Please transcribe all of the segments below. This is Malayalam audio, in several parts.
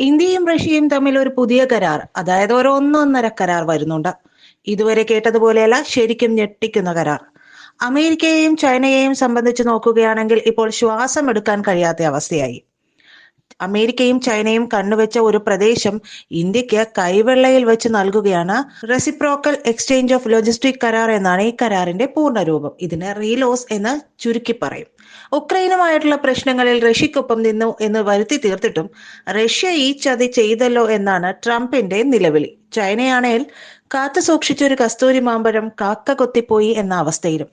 ഇന്ത്യയും റഷ്യയും തമ്മിൽ ഒരു പുതിയ കരാർ അതായത് ഒരു ഒന്നൊന്നര കരാർ വരുന്നുണ്ട്. ഇതുവരെ കേട്ടതുപോലെയല്ല ശരിക്കും ഞെട്ടിക്കുന്ന കരാർ. അമേരിക്കയെയും ചൈനയെയും സംബന്ധിച്ച് നോക്കുകയാണെങ്കിൽ ഇപ്പോൾ ശ്വാസം എടുക്കാൻ കഴിയാത്ത അവസ്ഥയായി. അമേരിക്കയും ചൈനയും കണ്ണുവെച്ച ഒരു പ്രദേശം ഇന്ത്യയ്ക്ക് കൈവെള്ളയിൽ വെച്ച് നൽകുകയാണ്. റെസിപ്രോക്കൽ എക്സ്ചേഞ്ച് ഓഫ് ലോജിസ്റ്റിക് കരാർ എന്നാണ് ഈ കരാറിന്റെ പൂർണരൂപം. ഇതിനെ റീലോസ് എന്ന് ചുരുക്കി പറയും. ഉക്രൈനുമായിട്ടുള്ള പ്രശ്നങ്ങളിൽ റഷ്യക്കൊപ്പം നിന്നു എന്ന് വരുത്തി തീർത്തിട്ടും റഷ്യ ഈ ചതി ചെയ്തല്ലോ എന്നാണ് ട്രംപിന്റെ നിലവിളി. ചൈനയാണേൽ കാത്തു സൂക്ഷിച്ച ഒരു കസ്തൂരി മാമ്പഴം കാക്ക കൊത്തിപ്പോയി എന്ന അവസ്ഥയിലും.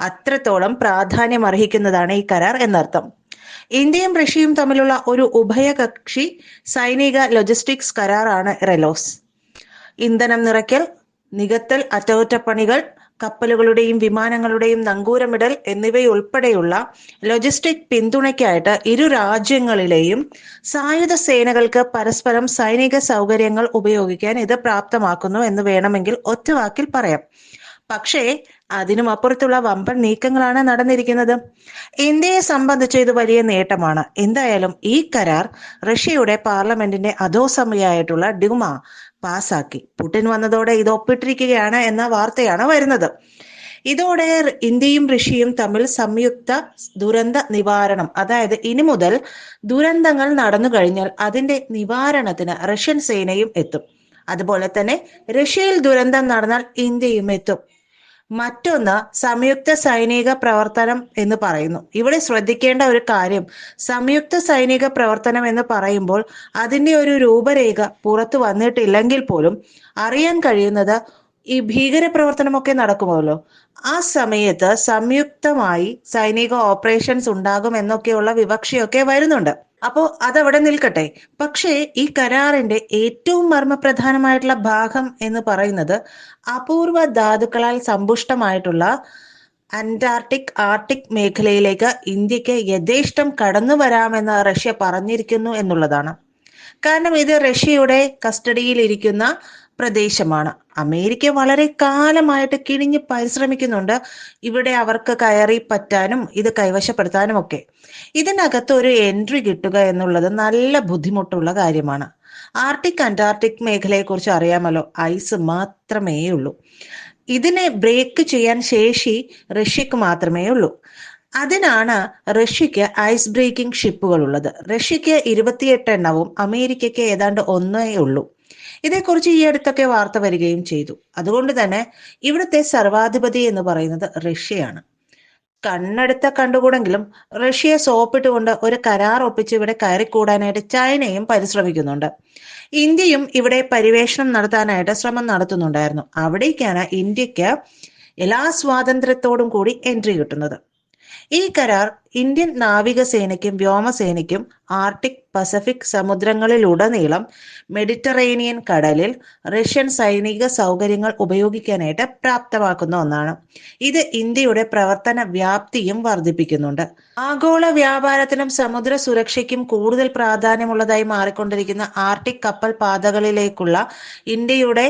അത്രത്തോളം പ്രാധാന്യം അർഹിക്കുന്നതാണ് ഈ കരാർ എന്നർത്ഥം. ഇന്ത്യയും റഷ്യയും തമ്മിലുള്ള ഒരു ഉഭയകക്ഷി സൈനിക ലോജിസ്റ്റിക്സ് കരാറാണ് റെലോസ്. ഇന്ധനം നിറയ്ക്കൽ നികത്തൽ അറ്റകുറ്റപ്പണികൾ കപ്പലുകളുടെയും വിമാനങ്ങളുടെയും നങ്കൂരമിടൽ എന്നിവയുൾപ്പെടെയുള്ള ലോജിസ്റ്റിക് പിന്തുണയ്ക്കായിട്ട് ഇരു രാജ്യങ്ങളിലെയും സായുധ സേനകൾക്ക് പരസ്പരം സൈനിക സൗകര്യങ്ങൾ ഉപയോഗിക്കാൻ ഇത് പ്രാപ്തമാക്കുന്നു എന്ന് വേണമെങ്കിൽ ഒറ്റവാക്കിൽ പറയാം. പക്ഷേ അതിനും അപ്പുറത്തുള്ള വമ്പൻ നീക്കങ്ങളാണ് നടന്നിരിക്കുന്നത്. ഇന്ത്യയെ സംബന്ധിച്ച് ഇത് വലിയ നേട്ടമാണ്. എന്തായാലും ഈ കരാർ റഷ്യയുടെ പാർലമെന്റിന്റെ അധോസമയായിട്ടുള്ള ഡ്യൂമ പാസാക്കി. പുടിൻ വന്നതോടെ ഇത് ഒപ്പിട്ടിരിക്കുകയാണ് എന്ന വാർത്തയാണ് വരുന്നത്. ഇതോടെ ഇന്ത്യയും റഷ്യയും തമ്മിൽ സംയുക്ത ദുരന്ത നിവാരണം അതായത് ഇനി മുതൽ ദുരന്തങ്ങൾ നടന്നു കഴിഞ്ഞാൽ അതിന്റെ നിവാരണത്തിന് റഷ്യൻ സേനയും എത്തും. അതുപോലെ തന്നെ റഷ്യയിൽ ദുരന്തം നടന്നാൽ ഇന്ത്യയും എത്തും. മറ്റൊന്ന് സംയുക്ത സൈനിക പ്രവർത്തനം എന്ന് പറയുന്നു. ഇവിടെ ശ്രദ്ധിക്കേണ്ട ഒരു കാര്യം സംയുക്ത സൈനിക പ്രവർത്തനം എന്ന് പറയുമ്പോൾ അതിന്റെ ഒരു രൂപരേഖ പുറത്തു വന്നിട്ടില്ലെങ്കിൽ പോലും അറിയാൻ കഴിയുന്നത് ഈ ഭീകര പ്രവർത്തനമൊക്കെ നടക്കുമല്ലോ. ആ സമയത്ത് സംയുക്തമായി സൈനിക ഓപ്പറേഷൻസ് ഉണ്ടാകും എന്നൊക്കെയുള്ള വിവക്ഷയൊക്കെ വരുന്നുണ്ട്. അപ്പോ അതവിടെ നിൽക്കട്ടെ. പക്ഷേ ഈ കരാറിന്റെ ഏറ്റവും മർമ്മപ്രധാനമായിട്ടുള്ള ഭാഗം എന്ന് പറയുന്നത് അപൂർവ ധാതുക്കളാൽ സമ്പുഷ്ടമായിട്ടുള്ള അന്റാർട്ടിക് ആർട്ടിക് മേഖലയിലേക്ക് ഇന്ത്യയ്ക്ക് യഥേഷ്ടം കടന്നു വരാമെന്ന് റഷ്യ പറഞ്ഞിരിക്കുന്നു എന്നുള്ളതാണ്. കാരണം ഇത് റഷ്യയുടെ കസ്റ്റഡിയിൽ ഇരിക്കുന്ന പ്രദേശമാണ്. അമേരിക്ക വളരെ കാലമായിട്ട് കിണിഞ്ഞ് പരിശ്രമിക്കുന്നുണ്ട്. ഇവിടെ അവർക്ക് കയറി പറ്റാനും ഇത് കൈവശപ്പെടുത്താനും ഒക്കെ. ഇതിനകത്ത് ഒരു എൻട്രി കിട്ടുക എന്നുള്ളത് നല്ല ബുദ്ധിമുട്ടുള്ള കാര്യമാണ്. ആർട്ടിക് അന്റാർട്ടിക് മേഖലയെക്കുറിച്ച് അറിയാമല്ലോ. ഐസ് മാത്രമേ ഉള്ളൂ. ഇതിനെ ബ്രേക്ക് ചെയ്യാൻ ശേഷി റഷ്യക്ക് മാത്രമേ ഉള്ളൂ. അതിനാണ് റഷ്യക്ക് ഐസ് ബ്രേക്കിംഗ് ഷിപ്പുകൾ ഉള്ളത്. റഷ്യക്ക് ഇരുപത്തിയെട്ട് എണ്ണവും അമേരിക്കയ്ക്ക് ഏതാണ്ട് ഒന്നേ ഉള്ളൂ. ഇതേക്കുറിച്ച് ഈ അടുത്തൊക്കെ വാർത്ത വരികയും ചെയ്തു. അതുകൊണ്ട് തന്നെ ഇവിടുത്തെ സർവാധിപതി എന്ന് പറയുന്നത് റഷ്യയാണ്. കണ്ണെടുത്ത കണ്ടുകൂടെങ്കിലും റഷ്യയെ സോപ്പിട്ടുകൊണ്ട് ഒരു കരാർ ഒപ്പിച്ച് ഇവിടെ കയറിക്കൂടാനായിട്ട് ചൈനയും പരിശ്രമിക്കുന്നുണ്ട്. ഇന്ത്യയും ഇവിടെ പരിവേഷണം നടത്താനായിട്ട് ശ്രമം നടത്തുന്നുണ്ടായിരുന്നു. അവിടേക്കാണ് ഇന്ത്യയ്ക്ക് എല്ലാ സ്വാതന്ത്ര്യത്തോടും കൂടി എൻട്രി കിട്ടുന്നത്. ഈ കരാർ ഇന്ത്യൻ നാവികസേനയ്ക്കും വ്യോമസേനയ്ക്കും ആർട്ടിക് പസഫിക് സമുദ്രങ്ങളിലുടനീളം മെഡിറ്ററേനിയൻ കടലിൽ റഷ്യൻ സൈനിക സൗകര്യങ്ങൾ ഉപയോഗിക്കാനായിട്ട് പ്രാപ്തമാക്കുന്ന ഒന്നാണ്. ഇത് ഇന്ത്യയുടെ പ്രവർത്തന വ്യാപ്തിയും വർദ്ധിപ്പിക്കുന്നുണ്ട്. ആഗോള വ്യാപാരത്തിനും സമുദ്ര സുരക്ഷയ്ക്കും കൂടുതൽ പ്രാധാന്യമുള്ളതായി മാറിക്കൊണ്ടിരിക്കുന്ന ആർട്ടിക് കപ്പൽ പാതകളിലേക്കുള്ള ഇന്ത്യയുടെ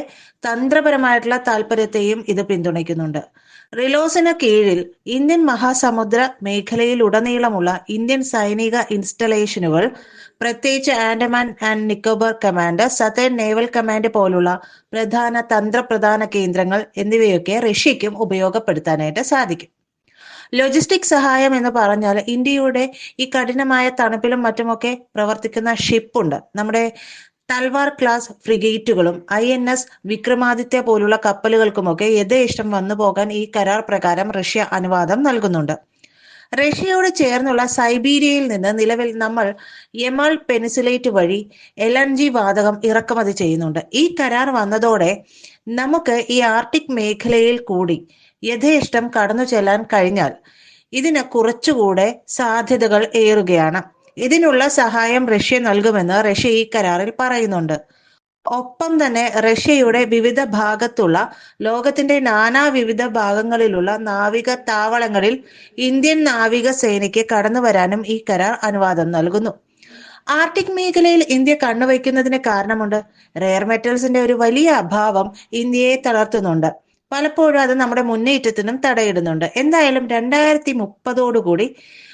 തന്ത്രപരമായിട്ടുള്ള താല്പര്യത്തെയും ഇത് പിന്തുണയ്ക്കുന്നുണ്ട്. റിലോസിന് കീഴിൽ ഇന്ത്യൻ മഹാസമുദ്ര മേഖലയിലുടനീളമുള്ള ഇന്ത്യൻ സൈനിക ഇൻസ്റ്റലേഷനുകൾ പ്രത്യേകിച്ച് Andaman and Nicobar command southern naval command പോലുള്ള പ്രധാന തന്ത്രപ്രധാന കേന്ദ്രങ്ങൾ എന്നിവയൊക്കെ റഷ്യയ്ക്കും ഉപയോഗപ്പെടുത്താനായിട്ട് സാധിക്കും. ലോജിസ്റ്റിക് സഹായം എന്ന് പറഞ്ഞാൽ ഇന്ത്യയുടെ ഈ കഠിനമായ തണുപ്പിലും മറ്റുമൊക്കെ പ്രവർത്തിക്കുന്ന ഷിപ്പുണ്ട്. നമ്മുടെ തൽവാർ ക്ലാസ് ഫ്രിഗേറ്റുകളും ഐ എൻ എസ് വിക്രമാദിത്യ പോലുള്ള കപ്പലുകൾക്കുമൊക്കെ യഥേഷ്ടം വന്നു പോകാൻ ഈ കരാർ പ്രകാരം റഷ്യ അനുവാദം നൽകുന്നുണ്ട്. റഷ്യയോട് ചേർന്നുള്ള സൈബീരിയയിൽ നിന്ന് നിലവിൽ നമ്മൾ യമൾ പെനിസിലേറ്റ് വഴി എൽ എൻ ജി വാതകം ഇറക്കുമതി ചെയ്യുന്നുണ്ട്. ഈ കരാർ വന്നതോടെ നമുക്ക് ഈ ആർട്ടിക് മേഖലയിൽ കൂടി യഥേഷ്ടം കടന്നു ചെല്ലാൻ കഴിഞ്ഞാൽ ഇതിന് കുറച്ചുകൂടെ സാധ്യതകൾ ഏറുകയാണ്. ഇതിനുള്ള സഹായം റഷ്യ നൽകുമെന്ന് റഷ്യ ഈ കരാറിൽ പറയുന്നുണ്ട്. ഒപ്പം തന്നെ റഷ്യയുടെ വിവിധ ഭാഗത്തുള്ള ലോകത്തിന്റെ നാനാ വിവിധ ഭാഗങ്ങളിലുള്ള നാവിക താവളങ്ങളിൽ ഇന്ത്യൻ നാവിക സേനയ്ക്ക് കടന്നു വരാനും ഈ കരാർ അനുവാദം നൽകുന്നു. ആർട്ടിക് മേഖലയിൽ ഇന്ത്യ കണ്ണുവയ്ക്കുന്നതിന് കാരണമുണ്ട്. റെയർ മെറ്റൽസിന്റെ ഒരു വലിയ അഭാവം ഇന്ത്യയെ തളർത്തുന്നുണ്ട്. പലപ്പോഴും അത് നമ്മുടെ മുന്നേറ്റത്തിനും തടയിടുന്നുണ്ട്. എന്തായാലും രണ്ടായിരത്തി മുപ്പതോടുകൂടി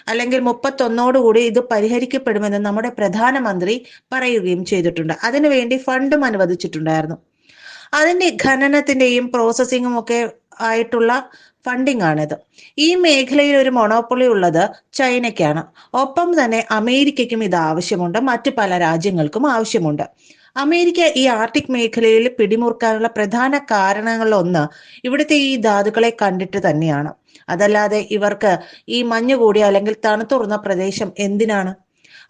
അല്ലെങ്കിൽ മുപ്പത്തൊന്നോടുകൂടി ഇത് പരിഹരിക്കപ്പെടുമെന്ന് നമ്മുടെ പ്രധാനമന്ത്രി പറയുകയും ചെയ്തിട്ടുണ്ട്. അതിനുവേണ്ടി ഫണ്ടും അനുവദിച്ചിട്ടുണ്ടായിരുന്നു. അതിന്റെ ഖനനത്തിന്റെയും പ്രോസസ്സിങ്ങും ഒക്കെ ആയിട്ടുള്ള ഫണ്ടിംഗ് ആണിത് ഈ മേഖലയിൽ ഒരു മൊണോപ്പൊളി ഉള്ളത് ചൈനയ്ക്കാണ്. ഒപ്പം തന്നെ അമേരിക്കയ്ക്കും ഇത് ആവശ്യമുണ്ട്. മറ്റു പല രാജ്യങ്ങൾക്കും ആവശ്യമുണ്ട്. അമേരിക്ക ഈ ആർട്ടിക് മേഖലയിൽ പിടിമുറുക്കാനുള്ള പ്രധാന കാരണങ്ങളിലൊന്ന് ഇവിടുത്തെ ഈ ധാതുക്കളെ കണ്ടിട്ട് തന്നെയാണ്. അതല്ലാതെ ഇവർക്ക് ഈ മഞ്ഞ് കൂടിയ അല്ലെങ്കിൽ തണുത്തുറന്ന പ്രദേശം എന്തിനാണ്?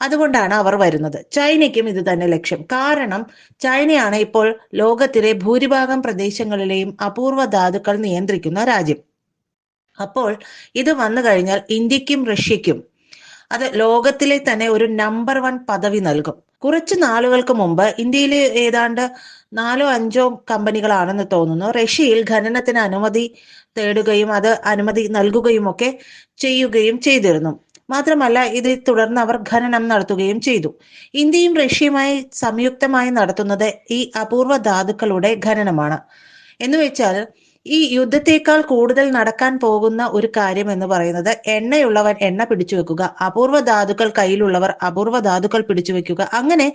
അതുകൊണ്ടാണ് അവർ വരുന്നത്. ചൈനയ്ക്കും ഇത് തന്നെ ലക്ഷ്യം. കാരണം ചൈനയാണ് ഇപ്പോൾ ലോകത്തിലെ ഭൂരിഭാഗം പ്രദേശങ്ങളിലെയും അപൂർവ ധാതുക്കൾ നിയന്ത്രിക്കുന്ന രാജ്യം. അപ്പോൾ ഇത് വന്നു കഴിഞ്ഞാൽ ഇന്ത്യക്കും റഷ്യക്കും അത് ലോകത്തിലെ തന്നെ ഒരു നമ്പർ വൺ പദവി നൽകും. കുറച്ച് നാളുകൾക്ക് മുമ്പ് ഇന്ത്യയിൽ ഏതാണ്ട് നാലോ അഞ്ചോ കമ്പനികളാണെന്ന് തോന്നുന്നു. റഷ്യയിൽ ഖനനത്തിന് അനുമതി തേടുകയും അത് അനുമതി നൽകുകയും ഒക്കെ ചെയ്യുകയും ചെയ്തിരുന്നു. മാത്രമല്ല ഇതിൽ തുടർന്ന് അവർ ഖനനം നടത്തുകയും ചെയ്തു. ഇന്ത്യയും റഷ്യയുമായി സംയുക്തമായി നടത്തുന്നത് ഈ അപൂർവ ധാതുക്കളുടെ ഖനനമാണ്. എന്ന് വെച്ചാൽ ഈ യുദ്ധത്തേക്കാൾ കൂടുതൽ നടക്കാൻ പോകുന്ന ഒരു കാര്യം എന്ന് പറയുന്നത് എണ്ണയുള്ളവൻ എണ്ണ പിടിച്ചു വെക്കുക അപൂർവ ധാതുക്കൾ കയ്യിലുള്ളവർ അപൂർവ ധാതുക്കൾ പിടിച്ചു വെക്കുക. അങ്ങനെ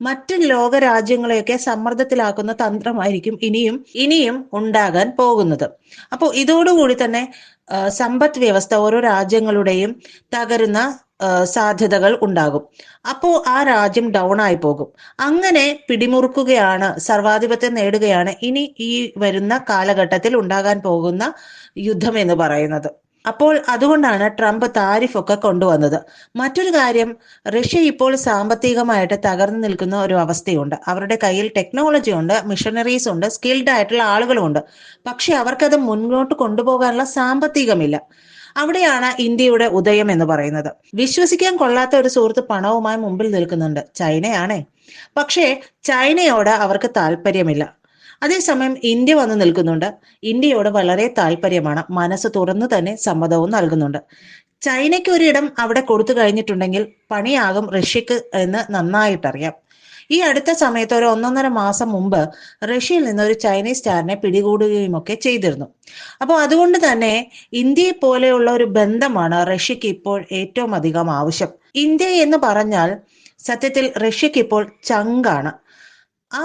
മറ്റ് ലോക രാജ്യങ്ങളെയൊക്കെ സമ്മർദ്ദത്തിലാക്കുന്ന തന്ത്രമായിരിക്കും ഇനിയും ഇനിയും ഉണ്ടാകാൻ പോകുന്നത്. അപ്പോൾ ഇതോടുകൂടി തന്നെ സമ്പദ് വ്യവസ്ഥ ഓരോ രാജ്യങ്ങളുടെയും തകരുന്ന സാധ്യതകൾ ഉണ്ടാകും. അപ്പോൾ ആ രാജ്യം ഡൗൺ ആയി പോകും. അങ്ങനെ പിടിമുറുക്കുകയാണ് സർവാധിപത്യം നേടുകയാണ് ഇനി ഈ വരുന്ന കാലഘട്ടത്തിൽ ഉണ്ടാകാൻ പോകുന്ന യുദ്ധം എന്ന് പറയുന്നത്. അപ്പോൾ അതുകൊണ്ടാണ് ട്രംപ് താരിഫ് ഒക്കെ കൊണ്ടുവന്നത്. മറ്റൊരു കാര്യം റഷ്യ ഇപ്പോൾ സാമ്പത്തികമായിട്ട് തകർന്നു നിൽക്കുന്ന ഒരു അവസ്ഥയുണ്ട്. അവരുടെ കയ്യിൽ ടെക്നോളജി ഉണ്ട് മിഷനറീസ് ഉണ്ട് സ്കിൽഡ് ആയിട്ടുള്ള ആളുകളുണ്ട്. പക്ഷെ അവർക്കത് മുന്നോട്ട് കൊണ്ടുപോകാനുള്ള സാമ്പത്തികമില്ല. അവിടെയാണ് ഇന്ത്യയുടെ ഉദയം എന്ന് പറയുന്നത്. വിശ്വസിക്കാൻ കൊള്ളാത്ത ഒരു സുഹൃത്ത് പണവുമായി മുമ്പിൽ നിൽക്കുന്നുണ്ട്. ചൈനയാണേ. പക്ഷേ ചൈനയോട് അവർക്ക് താല്പര്യമില്ല അതേസമയം ഇന്ത്യ വന്ന് നിൽക്കുന്നുണ്ട്. ഇന്ത്യയോട് വളരെ താല്പര്യമാണ് മനസ്സ് തുറന്നു തന്നെ സമ്മതവും നൽകുന്നുണ്ട്. ചൈനയ്ക്ക് ഒരിടം അവിടെ കൊടുത്തു കഴിഞ്ഞിട്ടുണ്ടെങ്കിൽ പണിയാകും ഋഷിക്ക് എന്ന് നന്നായിട്ടറിയാം. ഈ അടുത്ത സമയത്ത് ഒരു ഒന്നൊന്നര മാസം മുമ്പ് റഷ്യയിൽ നിന്ന് ഒരു ചൈനീസ് സ്റ്റാറിനെ പിടികൂടുകയും ഒക്കെ ചെയ്തിരുന്നു. അപ്പോൾ അതുകൊണ്ട് തന്നെ ഇന്ത്യയെ പോലെയുള്ള ഒരു ബന്ധമാണ് റഷ്യക്ക് ഇപ്പോൾ ഏറ്റവും അധികം ആവശ്യം. ഇന്ത്യ എന്ന് പറഞ്ഞാൽ സത്യത്തിൽ റഷ്യക്ക് ഇപ്പോൾ ചങ്കാണ്. ആ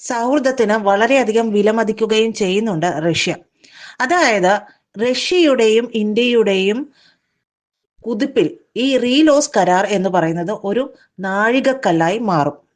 സൗഹൃദത്തിന് വളരെയധികം വിലമതിക്കുകയും ചെയ്യുന്നുണ്ട് റഷ്യ. അതായത് റഷ്യയുടെയും ഇന്ത്യയുടെയും കുതിപ്പിൽ ഈ റീലോസ് കരാർ എന്ന് പറയുന്നത് ഒരു നാഴികക്കല്ലായി മാറും.